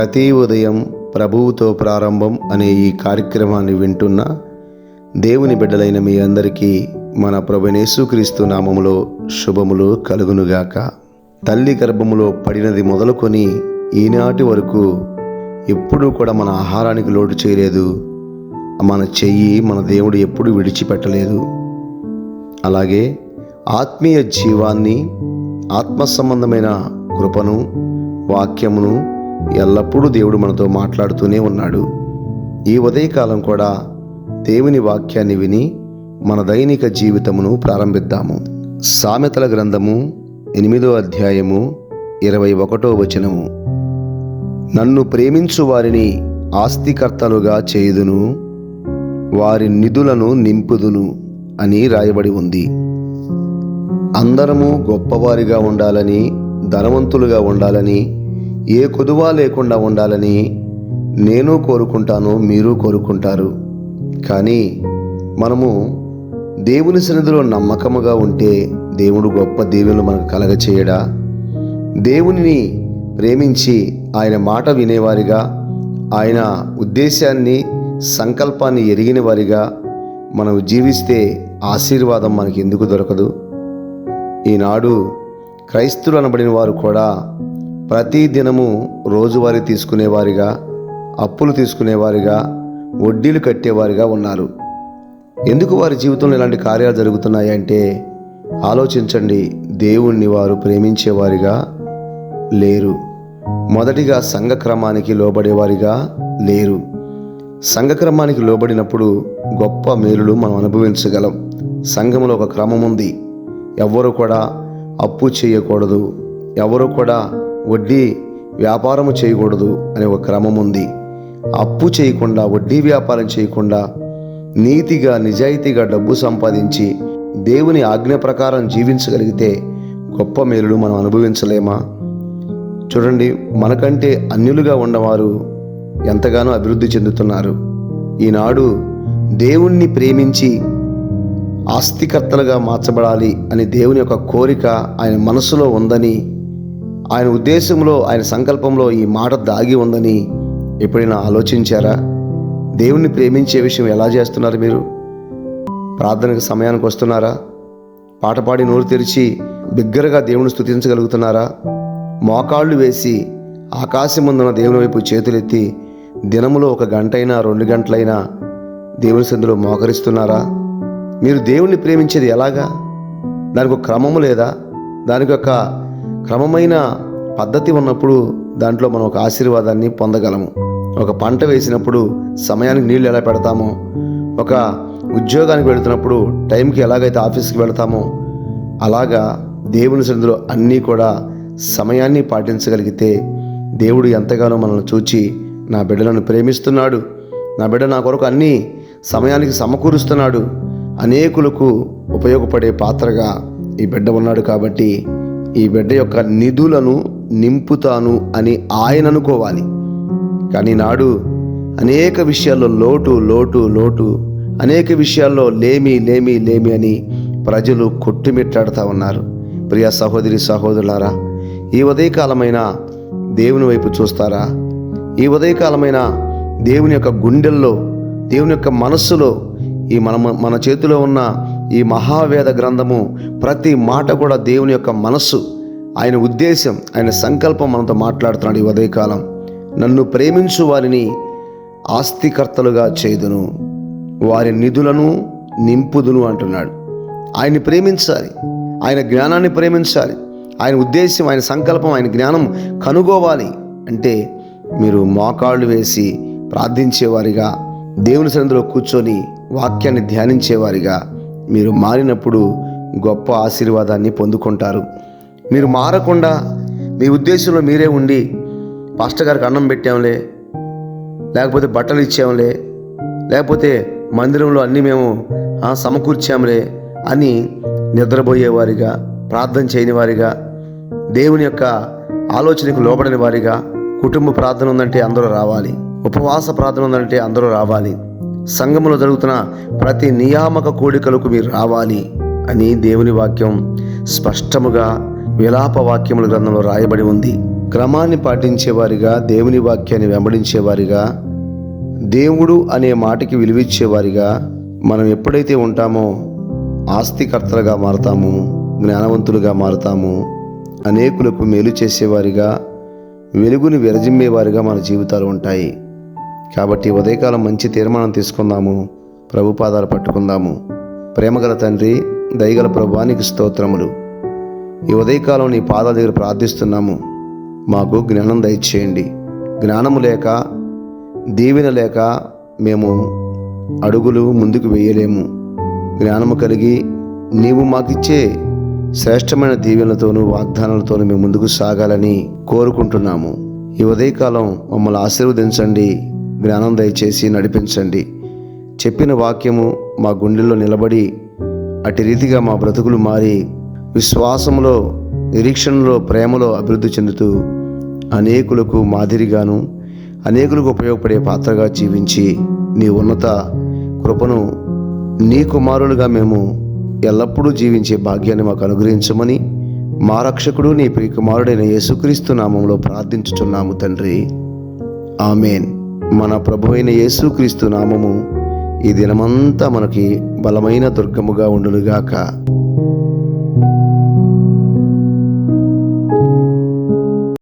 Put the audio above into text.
ప్రతి ఉదయం ప్రభువుతో ప్రారంభం అనే ఈ కార్యక్రమాన్ని వింటున్న దేవుని బిడ్డలైన మీ అందరికీ మన ప్రభునేసుక్రీస్తు నామములో శుభములు కలుగునుగాక. తల్లి గర్భములో పడినది మొదలుకొని ఈనాటి వరకు ఎప్పుడూ కూడా మన ఆహారానికి లోటు చేయలేదు. మన చెయ్యి మన దేవుడు ఎప్పుడు విడిచిపెట్టలేదు. అలాగే ఆత్మీయ జీవాన్ని ఆత్మ సంబంధమైన కృపను వాక్యమును ఎల్లప్పుడూ దేవుడు మనతో మాట్లాడుతూనే ఉన్నాడు. ఈ ఉదయకాలం కూడా దేవుని వాక్యాన్ని విని మన దైనిక జీవితమును ప్రారంభిద్దాము. సామెతల గ్రంథము ఎనిమిదో అధ్యాయము ఇరవై ఒకటో వచనము. నన్ను ప్రేమించు వారిని ఆస్తికర్తలుగా చేయుదును వారి నిధులను నింపుదును అని రాయబడి ఉంది. అందరము గొప్పవారిగా ఉండాలని ధనవంతులుగా ఉండాలని ఏ కొదువ లేకుండా ఉండాలని నేను కోరుకుంటాను మీరు కోరుకుంటారు. కానీ మనము దేవుని సన్నిధిలో నమ్మకముగా ఉంటే దేవుడు గొప్ప దేవుని మనకు కలగచేయడా? దేవునిని ప్రేమించి ఆయన మాట వినేవారిగా ఆయన ఉద్దేశాన్ని సంకల్పాన్ని ఎరిగిన వారిగా మనం జీవిస్తే ఆశీర్వాదం మనకి ఎందుకు దొరకదు? ఈనాడు క్రైస్తులు అనబడిన వారు కూడా ప్రతి దినము రోజువారీ తీసుకునేవారిగా అప్పులు తీసుకునేవారిగా వడ్డీలు కట్టేవారిగా ఉన్నారు. ఎందుకు వారి జీవితంలో ఇలాంటి కార్యాలు జరుగుతున్నాయంటే ఆలోచించండి. దేవుణ్ణి వారు ప్రేమించేవారిగా లేరు. మొదటిగా సంఘక్రమానికి లోబడేవారిగా లేరు. సంఘక్రమానికి లోబడినప్పుడు గొప్ప మేలులు మనం అనుభవించగలం. సంఘంలో ఒక క్రమం ఉంది ఎవ్వరు కూడా అప్పు చేయకూడదు. ఎవరు కూడా వడ్డీ వ్యాపారము చేయకూడదు అనే ఒక క్రమం ఉంది. అప్పు చేయకుండా వడ్డీ వ్యాపారం చేయకుండా నీతిగా నిజాయితీగా డబ్బు సంపాదించి దేవుని ఆజ్ఞ ప్రకారం జీవించగలిగితే గొప్ప మేలులు మనం అనుభవించలేమా? చూడండి మనకంటే అన్యులుగా ఉన్నవారు ఎంతగానో అభివృద్ధి చెందుతున్నారు. ఈనాడు దేవుణ్ణి ప్రేమించి ఆస్తికర్తలుగా మార్చబడాలి అని దేవుని యొక్క కోరిక ఆయన మనసులో ఉందని ఆయన ఉద్దేశంలో ఆయన సంకల్పంలో ఈ మాట దాగి ఉందని ఎప్పుడైనా ఆలోచించారా? దేవుణ్ణి ప్రేమించే విషయం ఎలా చేస్తున్నారు మీరు? ప్రార్థనకు సమయానికి వస్తున్నారా? పాట పాడి నోరు తెరిచి బిగ్గరగా దేవుని స్థుతించగలుగుతున్నారా మోకాళ్ళు వేసి ఆకాశం ముందున్న దేవుని వైపు చేతులెత్తి దినములో ఒక గంటైనా రెండు గంటలైనా దేవుని సందులో మోకరిస్తున్నారా? మీరు దేవుణ్ణి ప్రేమించేది ఎలాగా? దానికి ఒక క్రమము లేదా? దానికి ఒక క్రమమైన పద్ధతి ఉన్నప్పుడు దాంట్లో మనం ఒక ఆశీర్వాదాన్ని పొందగలము. ఒక పంట వేసినప్పుడు సమయానికి నీళ్ళు ఎలా పెడతామో ఒక ఉద్యోగానికి వెళుతున్నప్పుడు టైంకి ఎలాగైతే ఆఫీస్కి వెళతామో అలాగా దేవుని సన్నిధిలో అన్నీ కూడా సమయాన్ని పాటించగలిగితే దేవుడు ఎంతగానో మనల్ని చూచి నా బిడ్డలను ప్రేమిస్తున్నాడు. నా బిడ్డ నా కొరకు అన్నీ సమయానికి సమకూరుస్తున్నాడు. అనేకులకు ఉపయోగపడే పాత్రగా ఈ బిడ్డ ఉన్నాడు కాబట్టి ఈ బిడ్డ యొక్క నిధులను నింపుతాను అని ఆయన అనుకోవాలి. కానీ నాడు అనేక విషయాల్లో లోటు లోటు లోటు అనేక విషయాల్లో లేమి లేమి లేమి అని ప్రజలు కొట్టుమిట్టాడుతూ ఉన్నారు. ప్రియ సహోదరి సహోదరులారా ఈ ఉదయకాలమైన దేవుని వైపు చూస్తారా? ఈ ఉదయకాలమైన దేవుని యొక్క గుండెల్లో దేవుని యొక్క మనస్సులో ఈ మన మన చేతిలో ఉన్న ఈ మహావేద గ్రంథము ప్రతి మాట కూడా దేవుని యొక్క మనస్సు ఆయన ఉద్దేశం ఆయన సంకల్పం మనతో మాట్లాడుతున్నాడు ఈ ఉదయకాలం. నన్ను ప్రేమించు వారిని ఆస్తికర్తలుగా చేదును వారి నిధులను నింపుదును అంటున్నాడు. ఆయన్ని ప్రేమించాలి. ఆయన జ్ఞానాన్ని ప్రేమించాలి. ఆయన ఉద్దేశం ఆయన సంకల్పం ఆయన జ్ఞానం కనుగోవాలి అంటే మీరు మోకాళ్ళు వేసి ప్రార్థించేవారిగా దేవుని సన్నిధిలో కూర్చొని వాక్యాన్ని ధ్యానించేవారిగా మీరు మారినప్పుడు గొప్ప ఆశీర్వాదాన్ని పొందుకుంటారు. మీరు మారకుండా మీ ఉద్దేశంలో మీరే ఉండి పాస్టర్ గారికి అన్నం పెట్టాంలే లేకపోతే బట్టలు ఇచ్చాంలే లేకపోతే మందిరంలో అన్నీ మేము సమకూర్చాంలే అని నిద్రపోయేవారిగా ప్రార్థన చేయని వారిగా దేవుని యొక్క ఆలోచనకు లోబడని వారిగా కుటుంబ ప్రార్థన ఉందంటే అందరూ రావాలి. ఉపవాస ప్రార్థన ఉందంటే అందరూ రావాలి. సంఘములో జరుగుతున్న ప్రతి నియామక కోడికలకు మీరు రావాలి అని దేవుని వాక్యం స్పష్టముగా విలాప వాక్యముల గ్రంథంలో రాయబడి ఉంది. క్రమాన్ని పాటించేవారిగా దేవుని వాక్యాన్ని వెంబడించేవారిగా దేవుడు అనే మాటకి విలువిచ్చేవారిగా మనం ఎప్పుడైతే ఉంటామో ఆస్తికర్తలుగా మారతాము జ్ఞానవంతులుగా మారతాము అనేకులకు మేలు చేసేవారిగా వెలుగుని విరజిమ్మేవారిగా మన జీవితాలు ఉంటాయి. కాబట్టి ఉదయకాలం మంచి తీర్మానం తీసుకుందాము. ప్రభు పాదాలు పట్టుకుందాము. ప్రేమగల తండ్రి దయగల ప్రభానికి స్తోత్రములు. ఈ ఉదయకాలం నీ పాదాల దగ్గర ప్రార్థిస్తున్నాము. మాకు జ్ఞానం దయచేయండి. జ్ఞానము లేక దీవెన లేక మేము అడుగులు ముందుకు వేయలేము. జ్ఞానము కలిగి నీవు మాకిచ్చే శ్రేష్టమైన దీవెనలతోనూ వాగ్దానాలతోనూ మేము ముందుకు సాగాలని కోరుకుంటున్నాము. ఈ ఉదయకాలం మమ్మల్ని ఆశీర్వదించండి. జ్ఞానం దయచేసి నడిపించండి. చెప్పిన వాక్యము మా గుండెల్లో నిలబడి అటు రీతిగా మా బ్రతుకులు మారి విశ్వాసంలో నిరీక్షణలో ప్రేమలో అభివృద్ధి చెందుతూ అనేకులకు మాదిరిగాను అనేకులకు ఉపయోగపడే పాత్రగా జీవించి నీ ఉన్నత కృపను నీ కుమారులుగా మేము ఎల్లప్పుడూ జీవించే భాగ్యాన్ని మాకు అనుగ్రహించమని మా రక్షకుడు నీ ప్రియ కుమారుడైన యేసుక్రీస్తు నామంలో ప్రార్థించుచున్నాము తండ్రి. ఆమెన్. మన ప్రభు అయిన యేసుక్రీస్తు నామము. ఈ దినమంతా మనకి బలమైన దుర్గముగా ఉండునుగాక.